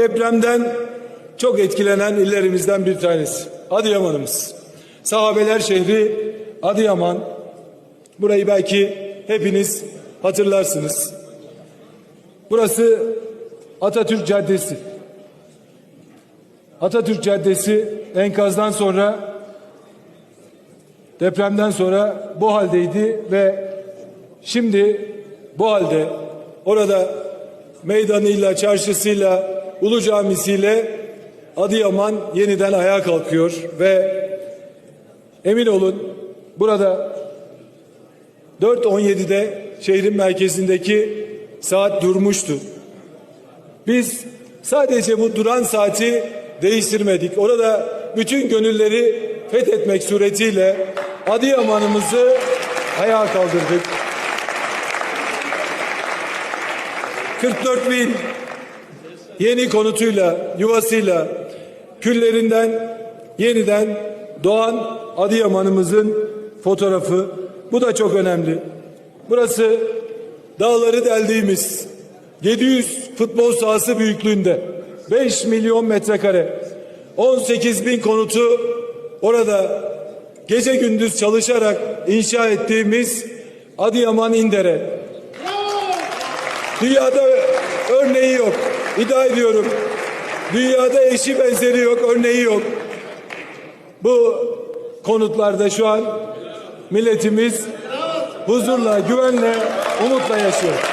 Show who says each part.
Speaker 1: depremden çok etkilenen illerimizden bir tanesi. Adıyaman'ımız. Sahabeler şehri Adıyaman. Burayı belki hepiniz hatırlarsınız. Burası Atatürk Caddesi. Atatürk Caddesi enkazdan sonra depremden sonra bu haldeydi ve şimdi bu halde orada meydanıyla, çarşısıyla, Ulu Camisi'yle Adıyaman yeniden ayağa kalkıyor ve emin olun burada 4.17'de şehrin merkezindeki saat durmuştu. Biz sadece bu duran saati değiştirmedik. Orada bütün gönülleri fethetmek suretiyle Adıyaman'ımızı ayağa kaldırdık. 44 bin yeni konutuyla, yuvasıyla, küllerinden yeniden doğan Adıyaman'ımızın fotoğrafı. Bu da çok önemli. Burası dağları deldiğimiz 700 futbol sahası büyüklüğünde 5 milyon metrekare 18 bin konutu orada gece gündüz çalışarak inşa ettiğimiz Adıyaman İndere. Dünyada örneği yok. İddia ediyorum. Dünyada eşi benzeri yok, örneği yok. Bu konutlarda şu an milletimiz huzurla, güvenle, umutla yaşıyor.